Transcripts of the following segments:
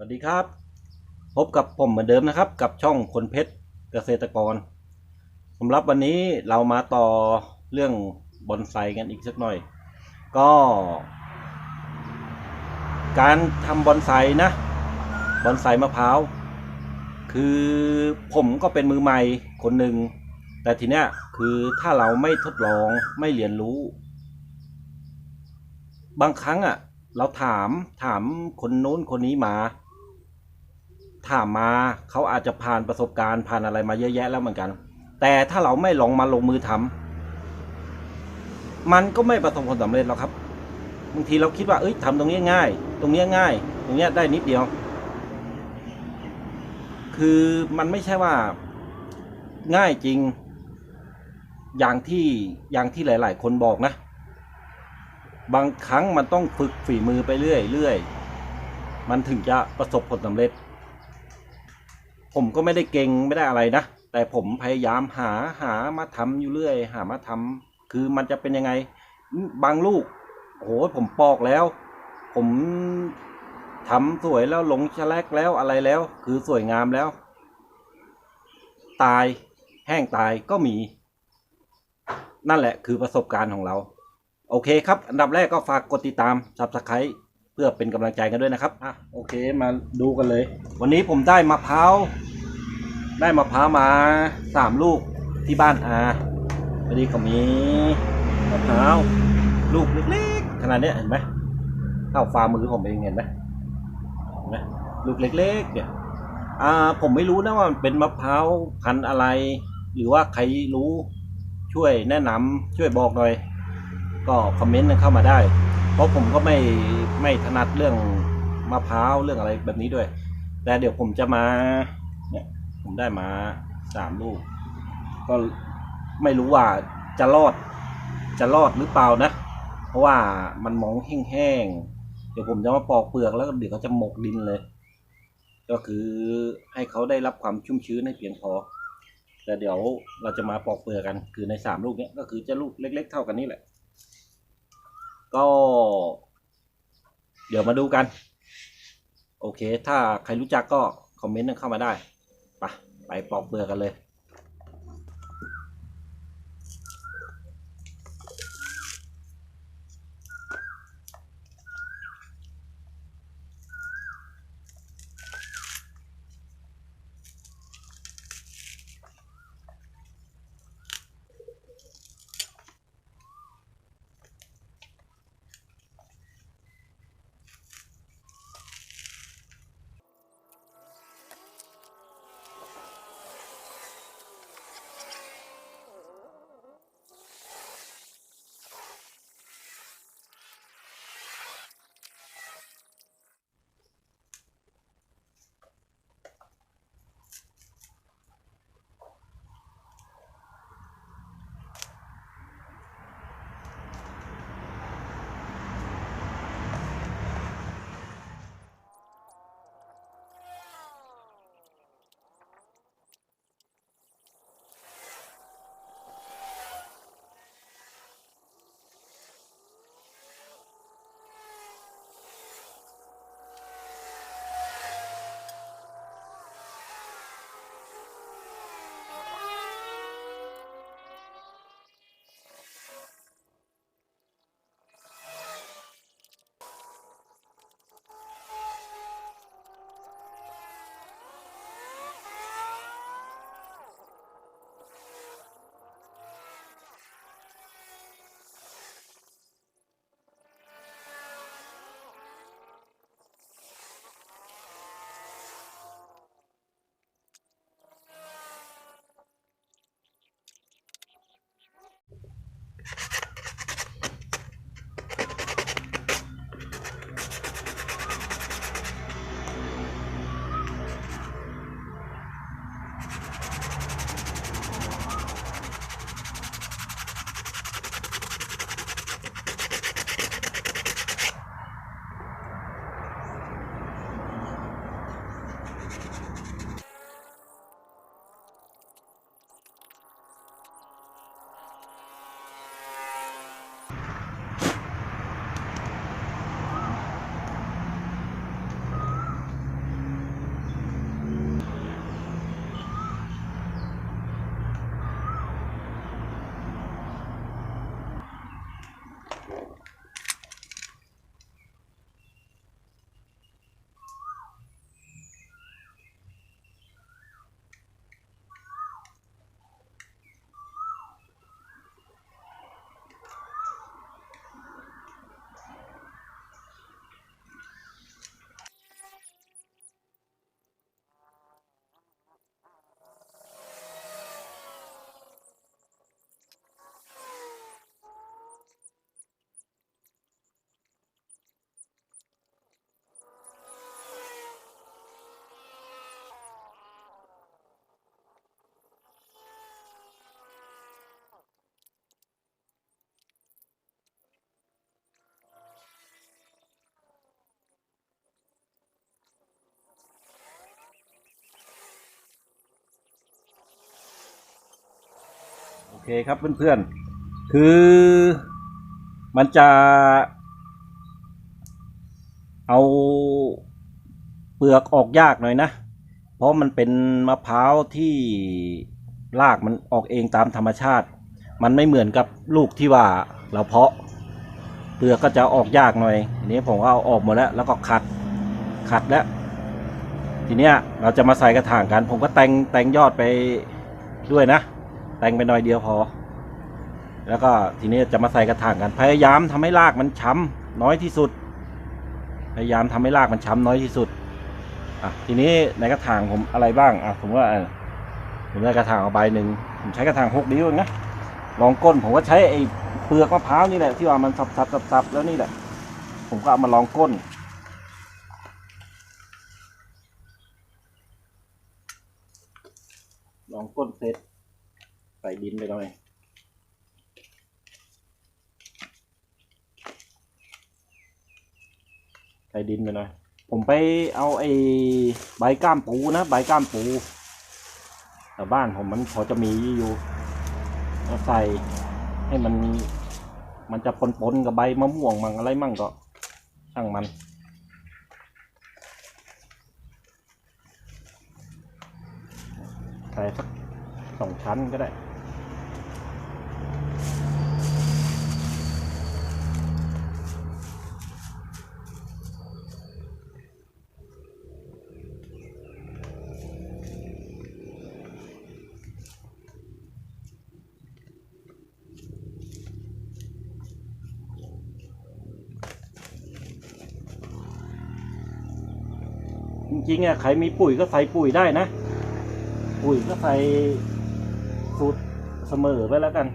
สวัสดีครับ พบกับผมเหมือนเดิมนะครับ กับช่องคนเพชรเกษตรกรสำหรับวันนี้เรามาต่อเรื่องบอนไซกันอีกสักหน่อย ก็ การทำบอนไซนะบอนไซมะพร้าวคือผมก็เป็นมือใหม่คนหนึ่งแต่ทีเนี้ยคือถ้าเราไม่ทดลองไม่เรียนรู้ บางครั้งอะเราถามถามคนโน้นคนนี้มา ถามมาเขาอาจจะผ่านประสบการณ์ผ่านอะไรมาเยอะแยะแล้วเหมือนกัน แต่ถ้าเราไม่ลองมาลงมือทำมันก็ไม่ประสบผลสำเร็จหรอกครับบางทีเราคิดว่าเอ้ยทำตรงนี้ง่าย ตรงนี้ง่าย ตรงนี้ได้นิดเดียว คือมันไม่ใช่ว่าง่ายจริง อย่างที่อย่างที่หลาย ๆ คนบอกนะ บางครั้งมันต้องฝึกฝีมือไปเรื่อยเรื่อยมันถึงจะประสบผลสำเร็จ ผมก็ไม่ได้เก่งไม่ได้อะไรนะ แต่ผมพยายามหาหามาทำอยู่เรื่อย หามาทำคือมันจะเป็นยังไง บางลูกโอ้โหผมปอกแล้ว ผมทำสวยแล้วลงแฉลกแล้วอะไรแล้ว คือสวยงามแล้ว ตายแห้งตายก็มี นั่นแหละคือประสบการณ์ของเรา โอเคครับ อันดับแรกก็ฝากกดติดตาม subscribe พื่อเป็นกำลังใจกันด้วยนะครับอะโอเคมาดูกันเลย วันนี้ผมได้มะพร้าวได้มะพร้าวมาสามลูกที่บ้านอาพอดีเขามีมะพร้าวลูกเล็กๆขนาดเนี้ยเห็นไหมเท่าฝ่ามือผมเองเห็นไหมเห็นไหมลูกเล็กๆเนี่ยอ่าผมไม่รู้นะว่ามันเป็นมะพร้าวพันธุ์อะไร หรือว่าใครรู้ช่วยแนะนำช่วยบอกหน่อย ก็คอมเมนต์เข้ามาได้ เพราะผมก็ไม่ไม่ถนัดเรื่องมะพร้าวเรื่องอะไรแบบนี้ด้วย แต่เดี๋ยวผมจะมาเนี่ยผมได้มาสามลูก ก็ไม่รู้ว่าจะรอดจะรอดหรือเปล่านะ เพราะว่ามันมองแห้งๆ เดี๋ยวผมจะมาปอกเปลือกแล้วเดี๋ยวเขาจะหมกดินเลย ก็คือให้เขาได้รับความชุ่มชื้นให้เพียงพอ แต่เดี๋ยวเราจะมาปอกเปลือกกัน คือในสามลูกเนี้ยก็คือจะลูกเล็ก ๆ เท่ากันนี่แหละ ก็ เดี๋ยวมาดูกัน โอเค ถ้าใครรู้จักก็ คอมเมนต์เข้ามาได้ ไป ไปปอกเปลือกกันเลย เคครับเพื่อนๆ คือมันจะเอาเปลือกออกยากหน่อยนะ เพราะมันเป็นมะพร้าวที่รากมันออกเองตามธรรมชาติ มันไม่เหมือนกับลูกที่ว่าเราเพาะ เปลือกก็จะออกยากหน่อยทีนี้ผมก็เอาออกหมดแล้ว แล้วก็ขัดขัดแล้ว ทีเนี้ยเราจะมาใส่กระถางกัน ผมก็แต่งแต่งยอดไปด้วยนะ แต่งไปหน่อยเดียวพอ แล้วก็ทีนี้จะมาใส่กระถางกัน พยายามทำให้รากมันช้ำน้อยที่สุด พยายามทำให้รากมันช้ำน้อยที่สุดอะทีนี้ในกระถางผมอะไรบ้างอะผมว่าผมได้กระถางเอาใบหนึ่งผมใช้กระถางหกนิ้วเองนะลองก้นผมก็ใช้ไอ้เปลือกมะพร้าวนี่แหละที่ว่ามันสับสับสับสับแล้วนี่แหละ ผมก็เอามาลองก้น ลองก้นเสร็จ ใส่ดินไปหน่อยใส่ดินไปหน่อย ผมไปเอาไอ้ใบก้ามปูนะใบก้ามปู แต่บ้านผมมันพอจะมีอยู่แล้วใส่ให้มันมันจะปนๆกับใบมะม่วงมั่งอะไรมั่งก็ช่างมันใส่สักสองชั้นก็ได้ จริงๆอะใครมีปุ๋ยก็ใส่ปุ๋ยได้นะ ปุ๋ยก็ใส่สูตรเสมอไปแล้วกัน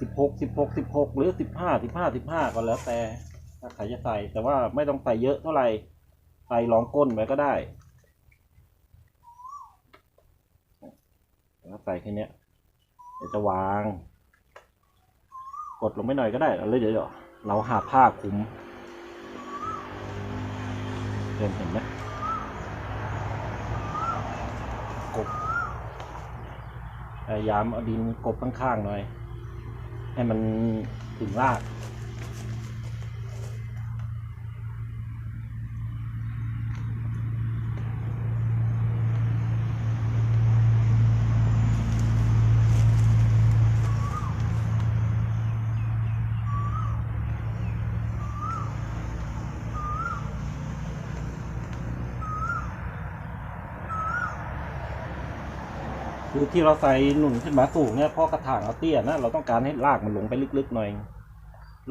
สิบหกสิบหกสิบหกหรือสิบห้าสิบห้าสิบห้าก็แล้วแต่ถ้าใครจะใส่แต่ว่าไม่ต้องใส่เยอะเท่าไหร่ใส่รองก้นไว้ก็ได้แล้วใส่แค่เนี้ยเดี๋ยวจะวาง กดลงไม่หน่อยก็ได้แล้วเดี๋ยวเราหาผ้าคลุม เห็นเห็นไหมกบพยายามเอาดินกบข้างๆหน่อย ให้มันถึงราก คือที่เราใส่หนุนขึ้นมาสูงเนี่ยเพราะกระถางเราเตี้ยนะเราต้องการให้รากมันลงไปลึกๆหน่อย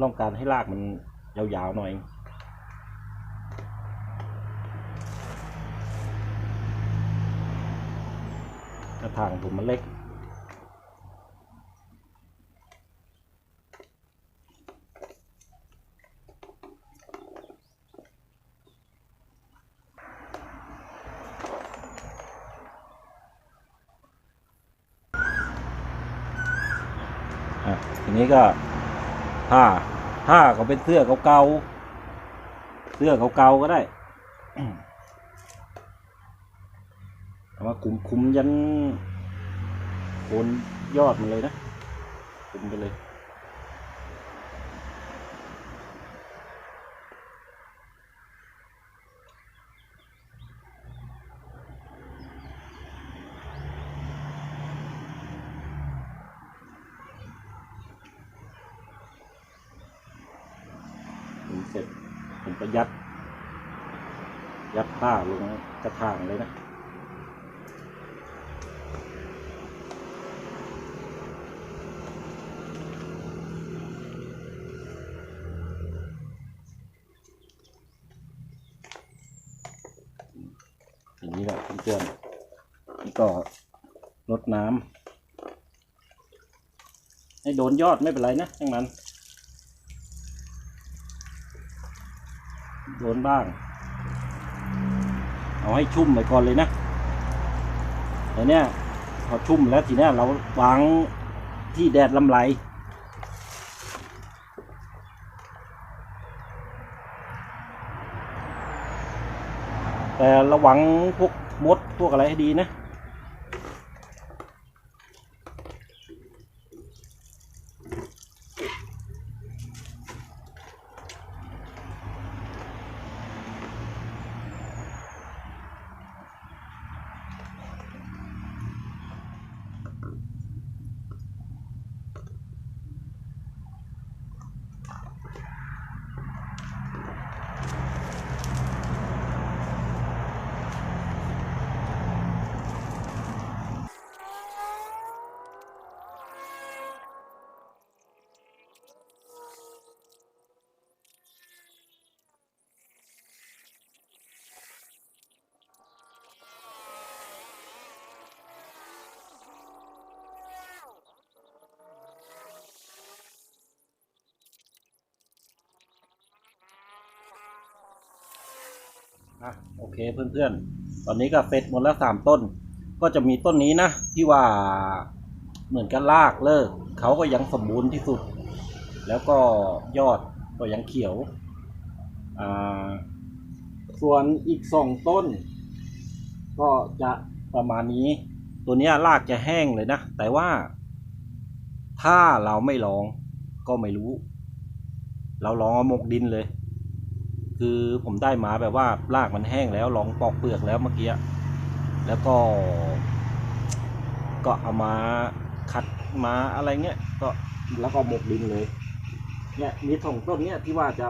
ต้องการให้รากมันยาวๆหน่อยกระถางผมมันเล็ก นี้ก็ผ้าผ้าก็เป็นเสื้อเก่าๆเสื้อเก่าๆก็ได้เอามาคุมคุมยันโคนยอดมันเลยนะคุมไปเลย เสร็จ ผมก็ยัด ยัดผ้าลงกระถางเลยนะอย่างนี้แหละเพื่อนๆนี่ก็ลดน้ำให้โดนยอดไม่เป็นไรนะทั้งนั้น โดนบ้าง เอาให้ชุ่มไปก่อนเลยนะแต่เนี้ยพอชุ่มแล้วทีเนี้ยเราวางที่แดดลำไรแต่ระวังพวกมดพวกอะไรให้ดีนะ อะโอเคเพื่อนๆ ตอนนี้ก็เสร็จหมดแล้วสามต้น ก็จะมีต้นนี้นะ ที่ว่าเหมือนกันลากเลิก เขาก็ยังสมบูรณ์ที่สุด แล้วก็ยอดก็ยังเขียว อ่า ส่วนอีกสองต้น ก็จะประมาณนี้ ตัวนี้รากจะแห้งเลยนะ แต่ว่า ถ้าเราไม่ลองก็ไม่รู้ เราลองเอาหมกดินเลย คือผมได้หมาแบบว่ารากมันแห้งแล้วลองปอกเปลือกแล้วเมื่อกี้แล้วก็ ก็เอามาขัดมาอะไรเงี้ยก็แล้วก็หมกดินเลย เนี่ยมีสองต้นเนี้ยที่ว่าจะ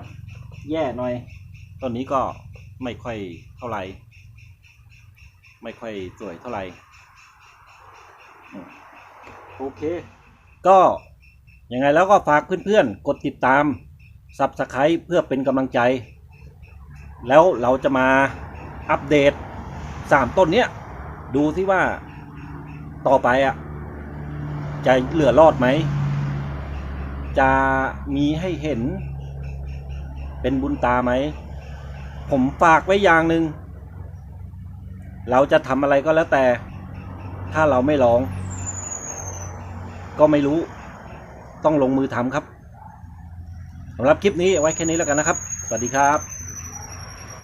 แย่หน่อยต้นนี้ก็ไม่ค่อยเท่าไหร่ไม่ค่อยสวยเท่าไหร่โอเค ก็ยังไงแล้วก็ฝากเพื่อนๆ กดติดตาม Subscribe เพื่อเป็นกำลังใจ แล้วเราจะมาอัปเดตสามต้นเนี้ยดูสิว่าต่อไปอะ จะเหลือรอดไหม จะมีให้เห็น เป็นบุญตาไหม ผมฝากไว้อย่างหนึ่งเราจะทำอะไรก็แล้วแต่ ถ้าเราไม่ลอง ก็ไม่รู้ ต้องลงมือทำครับสำหรับคลิปนี้ไว้แค่นี้แล้วกันนะครับ สวัสดีครับ